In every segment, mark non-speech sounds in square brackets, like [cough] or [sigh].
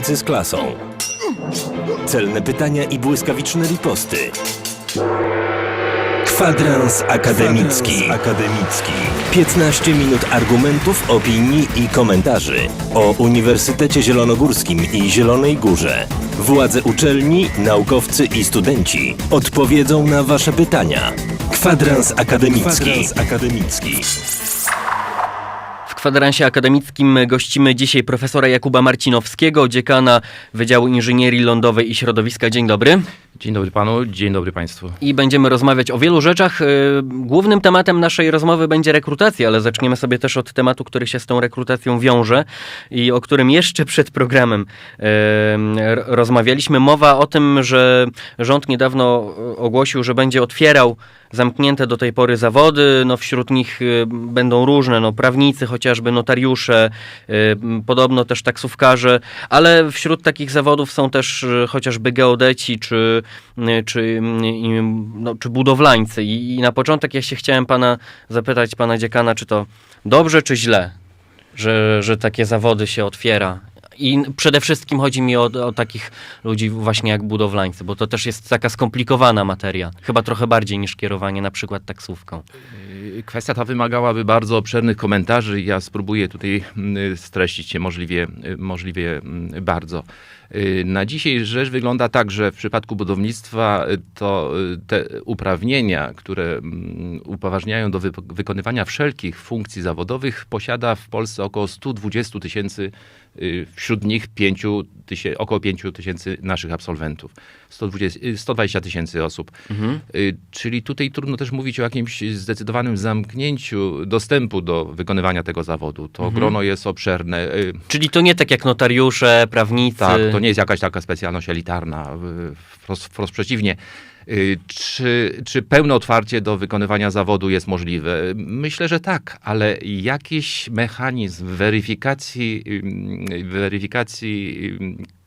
zawodnicy z klasą. Celne pytania i błyskawiczne riposty. Kwadrans akademicki. akademicki. 15 minut argumentów, opinii i komentarzy o Uniwersytecie Zielonogórskim i Zielonej Górze. Władze uczelni, naukowcy i studenci odpowiedzą na Wasze pytania. Kwadrans akademicki. Kwadrans akademicki. Kwadransie akademickim gościmy dzisiaj profesora Jakuba Marcinowskiego, dziekana Wydziału Inżynierii Lądowej i Środowiska. Dzień dobry. Dzień dobry panu, dzień dobry państwu. I będziemy rozmawiać o wielu rzeczach. Y, Głównym tematem naszej rozmowy będzie rekrutacja, ale zaczniemy sobie też od tematu, który się z tą rekrutacją wiąże i o którym jeszcze przed programem rozmawialiśmy. Mowa o tym, że rząd niedawno y, ogłosił, że będzie otwierał zamknięte do tej pory zawody. No, wśród nich y, będą różne, no, prawnicy, chociażby notariusze, podobno też taksówkarze, ale wśród takich zawodów są też chociażby geodeci czy, czy, y, no, czy budowlańcy. I, I na początek ja się chciałem pana zapytać, pana dziekana, czy to dobrze, czy źle, że, że takie zawody się otwiera. I przede wszystkim chodzi mi o, o takich ludzi właśnie jak budowlańcy, bo to też jest taka skomplikowana materia. Chyba trochę bardziej niż kierowanie na przykład taksówką. Y, Kwestia ta wymagałaby bardzo obszernych komentarzy ja spróbuję tutaj mm, streścić się możliwie, y, możliwie mm, bardzo. Y, Na dzisiaj rzecz wygląda tak, że w przypadku budownictwa y, to y, te uprawnienia, które mm, upoważniają do wy- wykonywania wszelkich funkcji zawodowych, posiada w Polsce około 120 tysięcy, wśród nich 5 tysię- około 5 tysięcy naszych absolwentów. 120, y, 120 tysięcy osób. Y, Czyli tutaj trudno też mówić o jakimś zdecydowanym zamknięciu dostępu do wykonywania tego zawodu. To grono jest obszerne. Y, Czyli to nie tak jak notariusze, prawnicy. Tak, to nie jest jakaś taka specjalność elitarna, y, wprost, wprost przeciwnie. Y, Czy, czy pełne otwarcie do wykonywania zawodu jest możliwe? Myślę, że tak, ale jakiś mechanizm weryfikacji, weryfikacji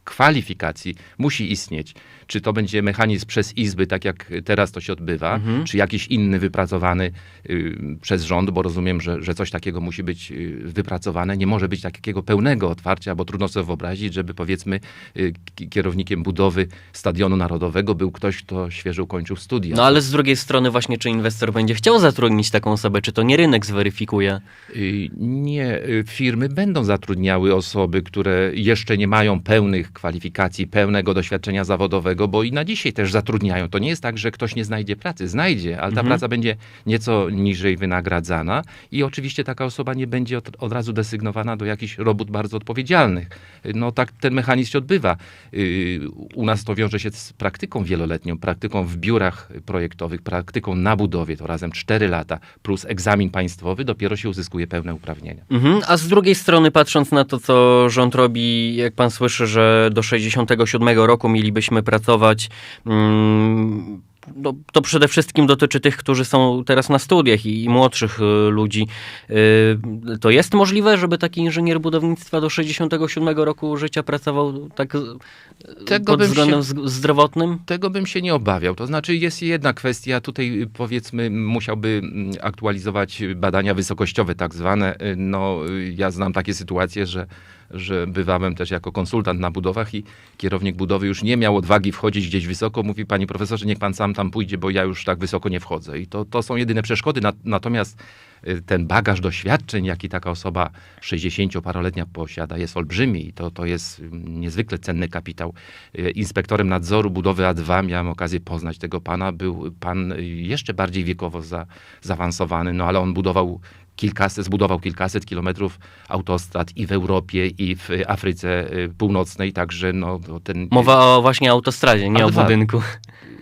kwalifikacji musi istnieć. Czy to będzie mechanizm przez izby, tak jak teraz to się odbywa, czy jakiś inny wypracowany y, przez rząd, bo rozumiem, że, że coś takiego musi być y, wypracowane. Nie może być takiego pełnego otwarcia, bo trudno sobie wyobrazić, żeby powiedzmy y, ki- kierownikiem budowy Stadionu Narodowego był ktoś, kto świeżo ukończył studia. No ale z drugiej strony właśnie, czy inwestor będzie chciał zatrudnić taką osobę, czy to nie rynek zweryfikuje? Y, Nie, y, firmy będą zatrudniały osoby, które jeszcze nie mają pełnych kwalifikacji, pełnego doświadczenia zawodowego, bo i na dzisiaj też zatrudniają. To nie jest tak, że ktoś nie znajdzie pracy. Znajdzie, ale ta praca będzie nieco niżej wynagradzana i oczywiście taka osoba nie będzie od, od razu desygnowana do jakichś robót bardzo odpowiedzialnych. No tak ten mechanizm się odbywa. Y, U nas to wiąże się z praktyką wieloletnią, praktyką w biurach projektowych, praktyką na budowie, to razem 4 lata, plus egzamin państwowy, dopiero się uzyskuje pełne uprawnienia. Mhm. A z drugiej strony, patrząc na to, co rząd robi, jak pan słyszy, że do 67 roku mielibyśmy pracować, mm, no, to przede wszystkim dotyczy tych, którzy są teraz na studiach i, i młodszych y, ludzi. Y, to jest możliwe, żeby taki inżynier budownictwa do 67 roku życia pracował tak Tego pod względem się- zdrowotnym? Tego bym się nie obawiał. To znaczy jest jedna kwestia, tutaj y, powiedzmy musiałby mm, aktualizować badania wysokościowe tak zwane. No ja znam takie sytuacje, że, że bywałem też jako konsultant na budowach i kierownik budowy już nie miał odwagi wchodzić gdzieś wysoko. Mówi panie profesorze, niech pan sam tam pójdzie, bo ja już tak wysoko nie wchodzę. I to, to są jedyne przeszkody. Na, natomiast y, ten bagaż doświadczeń, jaki taka osoba 60-paroletnia posiada, jest olbrzymi i to, to jest mm, niezwykle cenny kapitał. Y, Inspektorem nadzoru budowy A2 miałem okazję poznać tego pana. Był pan y, jeszcze bardziej wiekowo za, zaawansowany, no ale on budował kilkaset, zbudował kilkaset kilometrów autostrad i w Europie, i w Afryce y, Północnej, także no, ten... Mowa o właśnie autostradzie, nie o A2. budynku.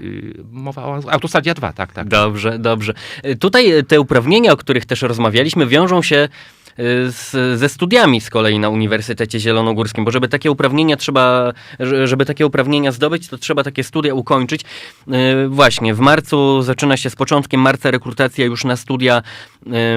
y, Mowa o autostradzie A2, tak, tak. Dobrze, dobrze. Y, Tutaj te uprawnienia, o których też rozmawialiśmy, wiążą się z, ze studiami z kolei na Uniwersytecie Zielonogórskim, bo żeby takie uprawnienia trzeba, że- żeby takie uprawnienia zdobyć, to trzeba takie studia ukończyć. Y, Właśnie, w marcu zaczyna się z początkiem marca rekrutacja już na studia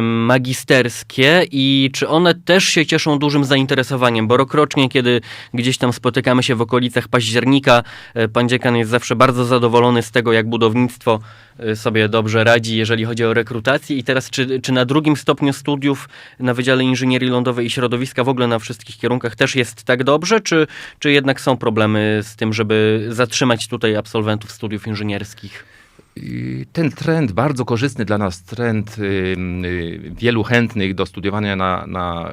magisterskie i czy one też się cieszą dużym zainteresowaniem, bo rokrocznie, kiedy gdzieś tam spotykamy się w okolicach października, y, pan dziekan jest zawsze bardzo zadowolony z tego, jak budownictwo y, sobie dobrze radzi, jeżeli chodzi o rekrutację i teraz czy, czy na drugim stopniu studiów na Wydziale Wydziale Inżynierii Lądowej i Środowiska, w ogóle na wszystkich kierunkach też jest tak dobrze, czy, czy jednak są problemy z tym, żeby zatrzymać tutaj absolwentów studiów inżynierskich? Ten trend, bardzo korzystny dla nas trend y, wielu chętnych do studiowania na, na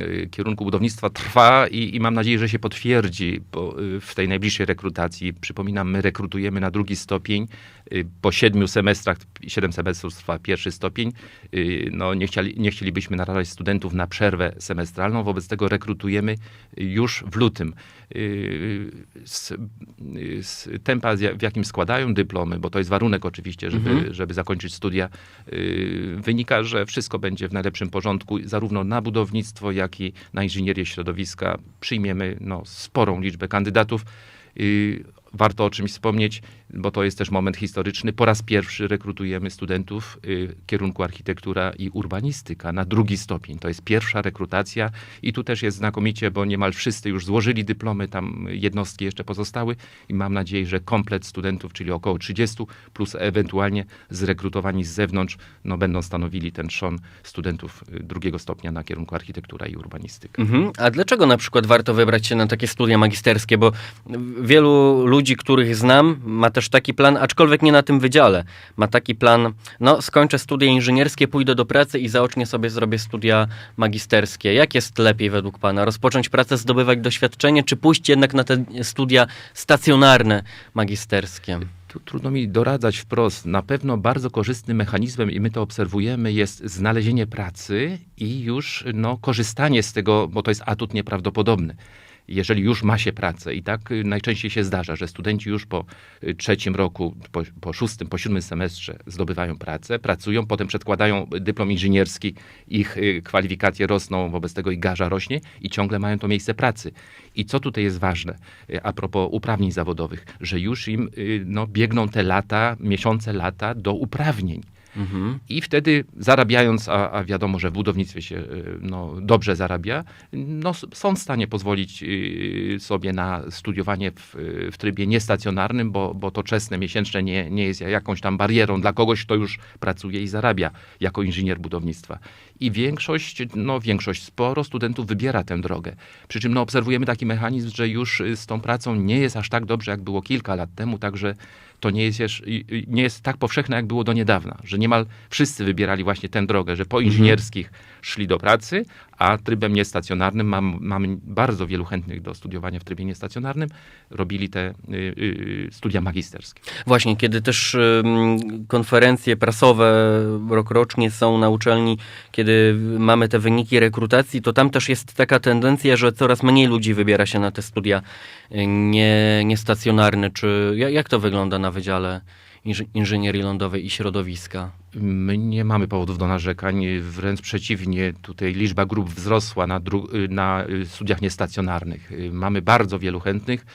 y, kierunku budownictwa trwa i, i mam nadzieję, że się potwierdzi y, w tej najbliższej rekrutacji. Przypominam, my rekrutujemy na drugi stopień. Po siedmiu semestrach, siedem semestrów trwa pierwszy stopień. No, nie, chcieli, nie chcielibyśmy narażać studentów na przerwę semestralną, wobec tego rekrutujemy już w lutym. Z, z tempa, w jakim składają dyplomy, bo to jest warunek oczywiście, żeby, Mhm. żeby zakończyć studia, y, wynika, że wszystko będzie w najlepszym porządku, zarówno na budownictwo, jak i na inżynierię środowiska. Przyjmiemy no, sporą liczbę kandydatów. Warto o czymś wspomnieć, bo to jest też moment historyczny. Po raz pierwszy rekrutujemy studentów y, kierunku architektura i urbanistyka na drugi stopień. To jest pierwsza rekrutacja i tu też jest znakomicie, bo niemal wszyscy już złożyli dyplomy, tam jednostki jeszcze pozostały i mam nadzieję, że komplet studentów, czyli około 30 plus ewentualnie zrekrutowani z zewnątrz, no, będą stanowili ten trzon studentów y, drugiego stopnia na kierunku architektura i urbanistyka. Mhm. A dlaczego na przykład warto wybrać się na takie studia magisterskie? Bo wielu ludzi, których znam, ma też taki plan, aczkolwiek nie na tym wydziale. Ma taki plan, no skończę studia inżynierskie, pójdę do pracy i zaocznie sobie zrobię studia magisterskie. Jak jest lepiej według Pana? Rozpocząć pracę, zdobywać doświadczenie, czy pójść jednak na te studia stacjonarne magisterskie? Tu trudno mi doradzać wprost. Na pewno bardzo korzystnym mechanizmem, i my to obserwujemy, jest znalezienie pracy i już no, korzystanie z tego, bo to jest atut nieprawdopodobny. Jeżeli już ma się pracę, i tak y, najczęściej się zdarza, że studenci już po y, trzecim roku, po, po szóstym, po siódmym semestrze zdobywają pracę, pracują, potem przedkładają dyplom inżynierski, ich y, kwalifikacje rosną, wobec tego i garza rośnie i ciągle mają to miejsce pracy. I co tutaj jest ważne, a propos uprawnień zawodowych, że już im no, biegną te lata, miesiące, lata do uprawnień. Mhm. I wtedy zarabiając, a, a wiadomo, że w budownictwie się y, no, dobrze zarabia, no, są w stanie pozwolić y, sobie na studiowanie w, y, w trybie niestacjonarnym, bo, bo to czesne, miesięczne nie, nie jest jakąś tam barierą dla kogoś, kto już pracuje i zarabia jako inżynier budownictwa. I większość, no większość, sporo studentów wybiera tę drogę. Przy czym no, obserwujemy taki mechanizm, że już z tą pracą nie jest aż tak dobrze, jak było kilka lat temu, także to nie jest, jeszcze, nie jest tak powszechne, jak było do niedawna, że niemal wszyscy wybierali właśnie tę drogę, że po inżynierskich szli do pracy, a trybem niestacjonarnym mam, mamy bardzo wielu chętnych do studiowania w trybie niestacjonarnym, robili te y, y, studia magisterskie. Właśnie, kiedy też ym, konferencje prasowe rokrocznie są na uczelni, kiedy mamy te wyniki rekrutacji, to tam też jest taka tendencja, że coraz mniej ludzi wybiera się na te studia y, nie, niestacjonarne. Czy ja- jak to wygląda na Wydziale Inżynierii Lądowej i Środowiska? My nie mamy powodów do narzekań, wręcz przeciwnie, tutaj liczba grup wzrosła na, na y, studiach niestacjonarnych. Y, Mamy bardzo wielu chętnych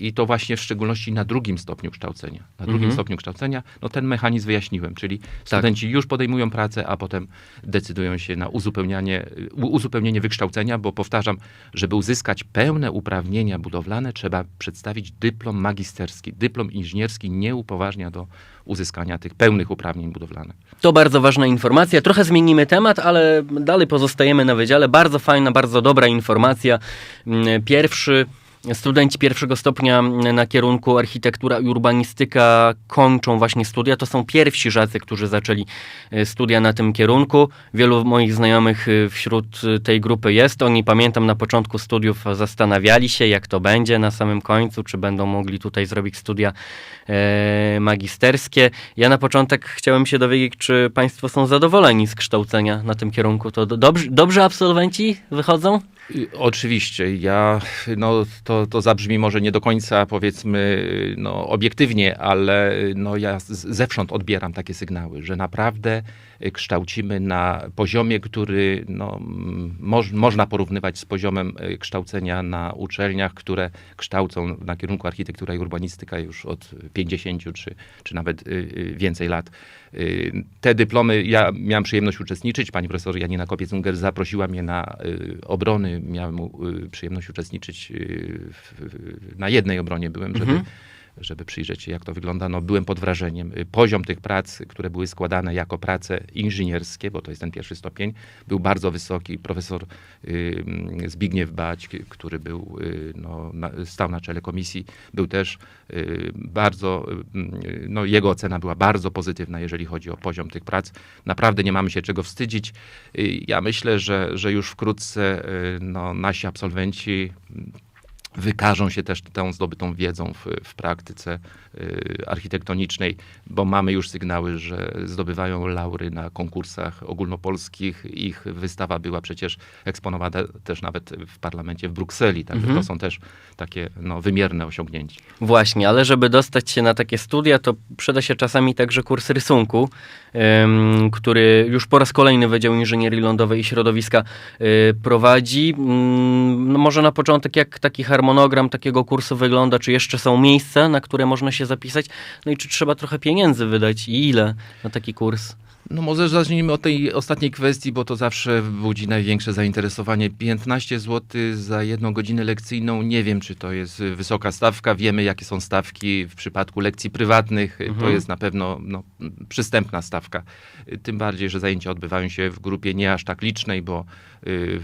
i to właśnie w szczególności na drugim stopniu kształcenia. Na drugim Mhm. stopniu kształcenia, no ten mechanizm wyjaśniłem, czyli studenci już podejmują pracę, a potem decydują się na uzupełnianie, uzupełnienie wykształcenia, bo powtarzam, żeby uzyskać pełne uprawnienia budowlane, trzeba przedstawić dyplom magisterski. Dyplom inżynierski nie upoważnia do uzyskania tych pełnych uprawnień budowlanych. To bardzo ważna informacja. Trochę zmienimy temat, ale dalej pozostajemy na wydziale. Bardzo fajna, bardzo dobra informacja. Mm, Pierwszy. Studenci pierwszego stopnia na kierunku architektura i urbanistyka kończą właśnie studia. To są pierwsi żacy, którzy zaczęli e, studia na tym kierunku. Wielu moich znajomych e, wśród e, tej grupy jest. Oni, pamiętam, na początku studiów zastanawiali się, jak to będzie na samym końcu, czy będą mogli tutaj zrobić studia magisterskie. Ja na początek chciałem się dowiedzieć, czy Państwo są zadowoleni z kształcenia na tym kierunku. To do, dobrze, dobrze absolwenci wychodzą? Oczywiście, ja, no, to, to zabrzmi może nie do końca powiedzmy no, obiektywnie, ale no, ja zewsząd odbieram takie sygnały, że naprawdę y, kształcimy na poziomie, który no, moż, można porównywać z poziomem y, kształcenia na uczelniach, które kształcą na kierunku architektura i urbanistyka już od 50 czy, czy nawet y, y, więcej lat. Y, Te dyplomy, ja miałem przyjemność uczestniczyć, pani profesor Janina Kopiec-Unger zaprosiła mnie na obrony, miałem y, przyjemność uczestniczyć y, w, na jednej obronie byłem, żeby Mhm. Żeby przyjrzeć się, jak to wygląda. No, byłem pod wrażeniem. Y, Poziom tych prac, które były składane jako prace inżynierskie, bo to jest ten pierwszy stopień, był bardzo wysoki. Profesor Zbigniew Bać, który był, y, no, stał na czele komisji, był też y, bardzo, no, jego ocena była bardzo pozytywna, jeżeli chodzi o poziom tych prac. Naprawdę nie mamy się czego wstydzić. Ja myślę, że, że już wkrótce no, nasi absolwenci wykażą się też tą zdobytą wiedzą w, w praktyce y, architektonicznej, bo mamy już sygnały, że zdobywają laury na konkursach ogólnopolskich. Ich wystawa była przecież eksponowana też nawet w parlamencie w Brukseli, także Mhm. to są też takie no, wymierne osiągnięcia. Właśnie, ale żeby dostać się na takie studia, to przyda się czasami także kurs rysunku, em, który już po raz kolejny Wydział Inżynierii Lądowej i Środowiska y, prowadzi. Mm, no może na początek, jak taki harmonogram takiego kursu wygląda? Czy jeszcze są miejsca, na które można się zapisać? No i czy trzeba trochę pieniędzy wydać i ile na taki kurs? No może zacznijmy od tej ostatniej kwestii, bo to zawsze budzi największe zainteresowanie. 15 zł za jedną godzinę lekcyjną. Nie wiem, czy to jest wysoka stawka. Wiemy, jakie są stawki w przypadku lekcji prywatnych. Y, To Mhm. jest na pewno no, przystępna stawka. Tym bardziej, że zajęcia odbywają się w grupie nie aż tak licznej, bo y,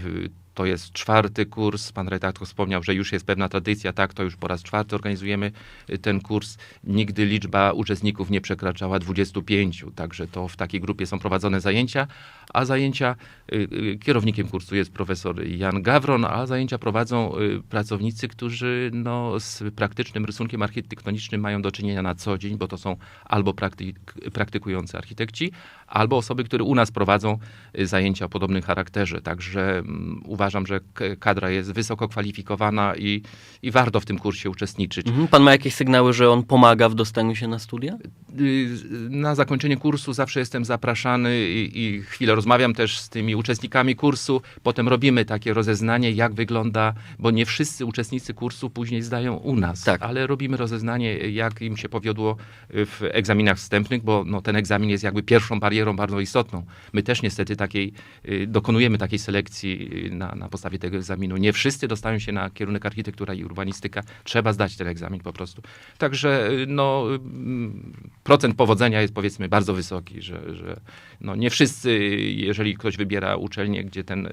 to jest czwarty kurs. Pan redaktor wspomniał, że już jest pewna tradycja. Tak, to już po raz czwarty organizujemy y, ten kurs. Nigdy liczba uczestników nie przekraczała 25, także to w takiej grupie są prowadzone zajęcia, a zajęcia, y, y, kierownikiem kursu jest profesor Jan Gawron, a zajęcia prowadzą pracownicy, którzy no, z praktycznym rysunkiem architektonicznym mają do czynienia na co dzień, bo to są albo praktyk, praktykujący architekci, albo osoby, które u nas prowadzą zajęcia o podobnym charakterze. Także mm, uważam, że kadra jest wysoko kwalifikowana i, i warto w tym kursie uczestniczyć. Mhm. Pan ma jakieś sygnały, że on pomaga w dostaniu się na studia? Y, Na zakończenie kursu zawsze jestem zapraszany i, i chwilę rozmawiam też z tymi uczestnikami kursu. Potem robimy takie rozeznanie, jak wygląda, bo nie wszyscy uczestnicy kursu później zdają u nas, Tak. ale robimy rozeznanie, jak im się powiodło w egzaminach wstępnych, bo no, ten egzamin jest jakby pierwszą barierą bardzo istotną. My też niestety takiej, y, dokonujemy takiej selekcji y, na, na podstawie tego egzaminu. Nie wszyscy dostają się na kierunek architektura i urbanistyka. Trzeba zdać ten egzamin po prostu. Także y, no, mm, procent powodzenia jest powiedzmy bardzo wysoki, że, że no, nie wszyscy, jeżeli ktoś wybiera uczelnię, gdzie, ten, y,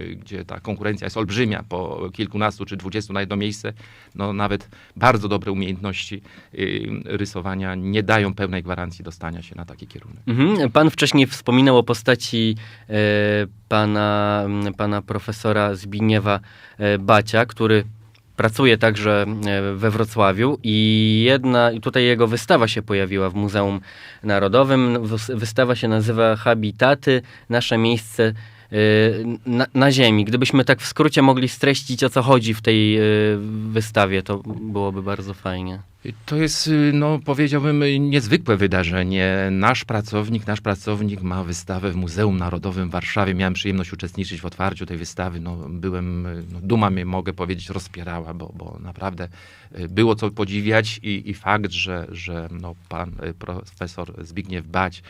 y, gdzie ta konkurencja jest olbrzymia, po kilkunastu czy dwudziestu na jedno miejsce, no, nawet bardzo dobre umiejętności rysowania nie dają pełnej gwarancji dostania się na taki kierunek. Mhm. Pan wcześniej wspominał o postaci e, pana, pana profesora Zbigniewa e, Bacia, który pracuje także e, we Wrocławiu i jedna, i tutaj jego wystawa się pojawiła w Muzeum Narodowym. Wys- Wystawa się nazywa Habitaty, nasze miejsce na, na ziemi. Gdybyśmy tak w skrócie mogli streścić, o co chodzi w tej e, wystawie, to byłoby bardzo fajnie. To jest, y, no powiedziałbym, y, niezwykłe wydarzenie. Nasz pracownik, nasz pracownik ma wystawę w Muzeum Narodowym w Warszawie. Miałem przyjemność uczestniczyć w otwarciu tej wystawy. No, byłem, y, no, duma mnie, mogę powiedzieć, rozpierała, bo, bo naprawdę y, było co podziwiać i, i fakt, że, że no, pan y, profesor Zbigniew Bać, y,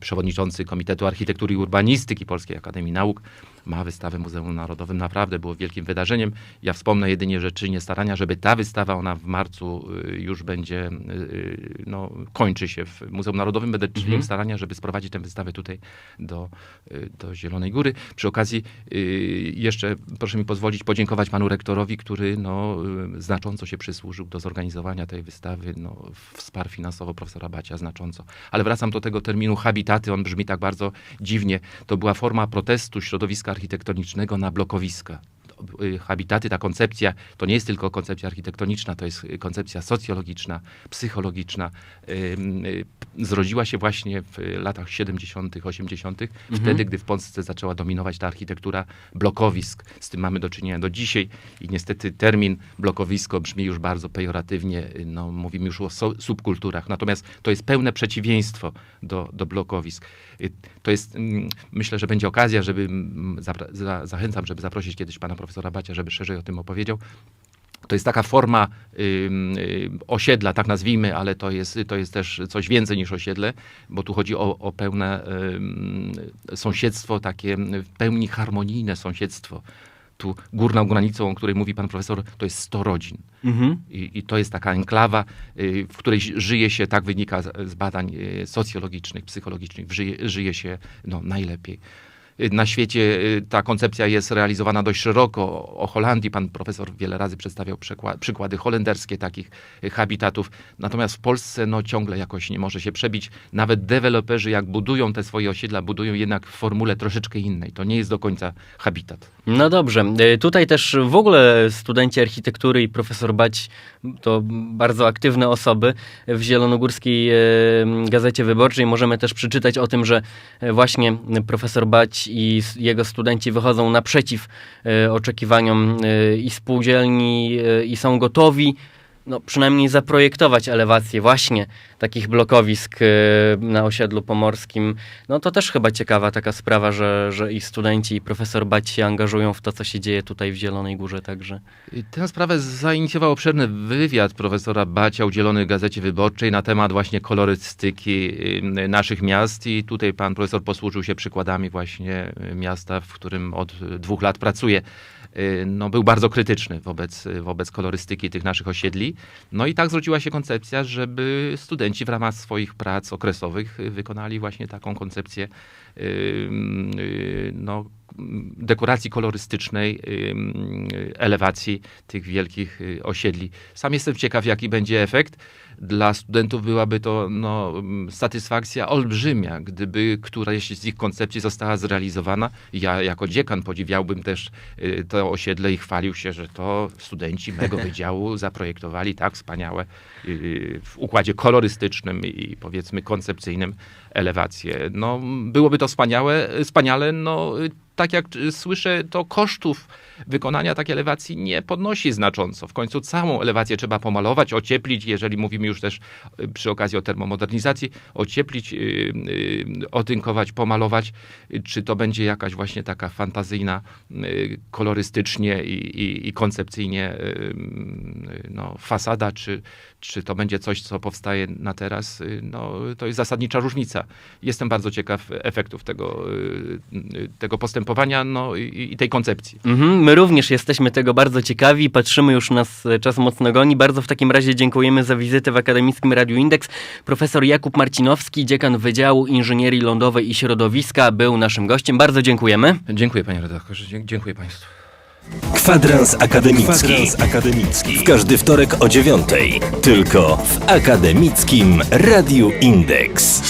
przewodniczący Komitetu Architektury i Urbanistyki Polskiej Akademii Nauk, ma wystawę w Muzeum Narodowym. Naprawdę było wielkim wydarzeniem. Ja wspomnę jedynie, że czynię starania, żeby ta wystawa, ona w marcu y, już będzie, y, no, kończy się w Muzeum Narodowym. Będę czynił Mhm. starania, żeby sprowadzić tę wystawę tutaj do, y, do Zielonej Góry. Przy okazji y, jeszcze proszę mi pozwolić podziękować panu rektorowi, który no, y, znacząco się przysłużył do zorganizowania tej wystawy. No, wsparł finansowo profesora Bacia znacząco. Ale wracam do tego terminu habitaty. On brzmi tak bardzo dziwnie. To była forma protestu środowiska architektonicznego na blokowiska. Y, Habitaty, ta koncepcja, to nie jest tylko koncepcja architektoniczna, to jest koncepcja socjologiczna, psychologiczna. Y, Zrodziła się właśnie w latach 70., 80., wtedy, gdy w Polsce zaczęła dominować ta architektura blokowisk. Z tym mamy do czynienia do dzisiaj i niestety termin blokowisko brzmi już bardzo pejoratywnie. y, No, mówimy już o so, subkulturach, natomiast to jest pełne przeciwieństwo do, do blokowisk. To jest, mm, myślę, że będzie okazja, żeby, mm, za, zachęcam, żeby zaprosić kiedyś pana profesora Bacia, żeby szerzej o tym opowiedział. To jest taka forma ym, y, osiedla, tak nazwijmy, ale to jest, to jest też coś więcej niż osiedle, bo tu chodzi o, o pełne ym, sąsiedztwo, takie w pełni harmonijne sąsiedztwo. Tu górną granicą, o której mówi pan profesor, to jest 100 rodzin. Mhm. I, I to jest taka enklawa, y, w której żyje się, tak wynika z, z badań y, socjologicznych, psychologicznych, żyje, żyje się no, najlepiej. Y, Na świecie y, ta koncepcja jest realizowana dość szeroko. O Holandii pan profesor wiele razy przedstawiał przykła- przykłady holenderskie takich y, habitatów. Natomiast w Polsce no, ciągle jakoś nie może się przebić. Nawet deweloperzy, jak budują te swoje osiedla, budują jednak w formule troszeczkę innej. To nie jest do końca habitat. No dobrze. Tutaj też w ogóle studenci architektury i profesor Bać to bardzo aktywne osoby w Zielonogórskiej Gazecie Wyborczej. Możemy też przeczytać o tym, że właśnie profesor Bać i jego studenci wychodzą naprzeciw e, oczekiwaniom e, i spółdzielni e, i są gotowi no, przynajmniej zaprojektować elewację właśnie takich blokowisk e, na osiedlu pomorskim. No to też chyba ciekawa taka sprawa, że, że i studenci, i profesor Bać się angażują w to, co się dzieje tutaj w Zielonej Górze także. Tę sprawę zainicjował obszerny wywiad profesora Bacia udzielony Gazecie Wyborczej na temat właśnie kolorystyki y, naszych miast i tutaj pan profesor posłużył się przykładami właśnie y, miasta, w którym od y, dwóch lat pracuje. Y, No, był bardzo krytyczny wobec, wobec kolorystyki tych naszych osiedli. No i tak zrodziła się koncepcja, żeby studenci w ramach swoich prac okresowych wykonali właśnie taką koncepcję y, y, no, dekoracji kolorystycznej, elewacji tych wielkich y, osiedli. Sam jestem ciekaw, jaki będzie efekt. Dla studentów byłaby to no, satysfakcja olbrzymia, gdyby któraś z ich koncepcji została zrealizowana. Ja jako dziekan podziwiałbym też y, to osiedle i chwalił się, że to studenci mego [laughs] wydziału zaprojektowali tak wspaniałe y, w układzie kolorystycznym i powiedzmy koncepcyjnym elewacje. No, byłoby to wspaniałe, wspaniale, no tak jak słyszę, to kosztów wykonania takiej elewacji nie podnosi znacząco. W końcu całą elewację trzeba pomalować, ocieplić, jeżeli mówimy już też y, przy okazji o termomodernizacji, ocieplić, y, y, otynkować, pomalować. Czy to będzie jakaś właśnie taka fantazyjna, kolorystycznie i, i, i koncepcyjnie no, fasada, czy, czy to będzie coś, co powstaje na teraz, no, to jest zasadnicza różnica. Jestem bardzo ciekaw efektów tego, tego postępowania no, i, i tej koncepcji. Mhm, my również jesteśmy tego bardzo ciekawi i patrzymy już nas e, czas mocno goni. Bardzo w takim razie dziękujemy za wizytę w Akademickim Radiu Indeks. Profesor Jakub Marcinowski, dziekan Wydziału Inżynierii Lądowej i Środowiska był naszym gościem. Bardzo dziękujemy. Dziękuję panie redaktorze, Dzie- dziękuję państwu. Kwadrans akademicki. Kwadrans akademicki. W każdy wtorek o dziewiątej. Tylko w Akademickim Radiu Indeks.